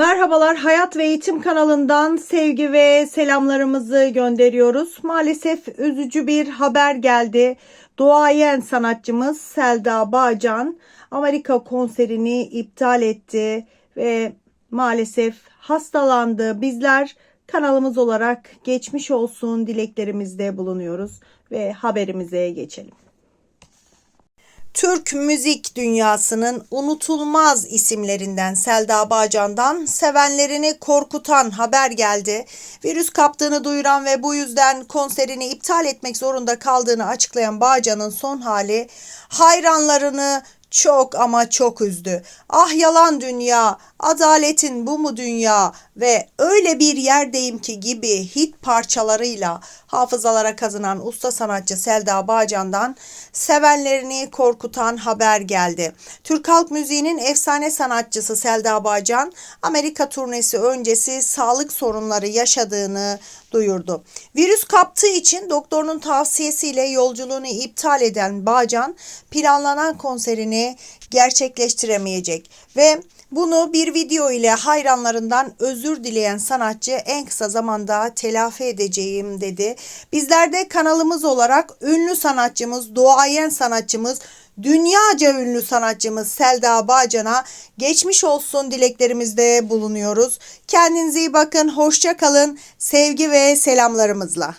Merhabalar Hayat ve Eğitim kanalından sevgi ve selamlarımızı gönderiyoruz. Maalesef üzücü bir haber geldi. Doğayen sanatçımız Selda Bağcan Amerika konserini iptal etti ve maalesef hastalandı. Bizler kanalımız olarak geçmiş olsun dileklerimizde bulunuyoruz ve haberimize geçelim. Türk müzik dünyasının unutulmaz isimlerinden Selda Bağcan'dan sevenlerini korkutan haber geldi. Virüs kaptığını duyuran ve bu yüzden konserini iptal etmek zorunda kaldığını açıklayan Bağcan'ın son hali hayranlarını çok ama çok üzdü. Ah yalan dünya, adaletin bu mu dünya ve öyle bir yerdeyim ki gibi hit parçalarıyla hafızalara kazınan usta sanatçı Selda Bağcan'dan sevenlerini korkutan haber geldi. Türk halk müziğinin efsane sanatçısı Selda Bağcan Amerika turnesi öncesi sağlık sorunları yaşadığını duyurdu. Virüs kaptığı için doktorunun tavsiyesiyle yolculuğunu iptal eden Bağcan planlanan konserini gerçekleştiremeyecek ve bunu video ile hayranlarından özür dileyen sanatçı en kısa zamanda telafi edeceğim dedi. Bizler de kanalımız olarak ünlü sanatçımız, doğayen sanatçımız, dünyaca ünlü sanatçımız Selda Bağcan'a geçmiş olsun dileklerimizde bulunuyoruz. Kendinize iyi bakın, hoşça kalın, sevgi ve selamlarımızla.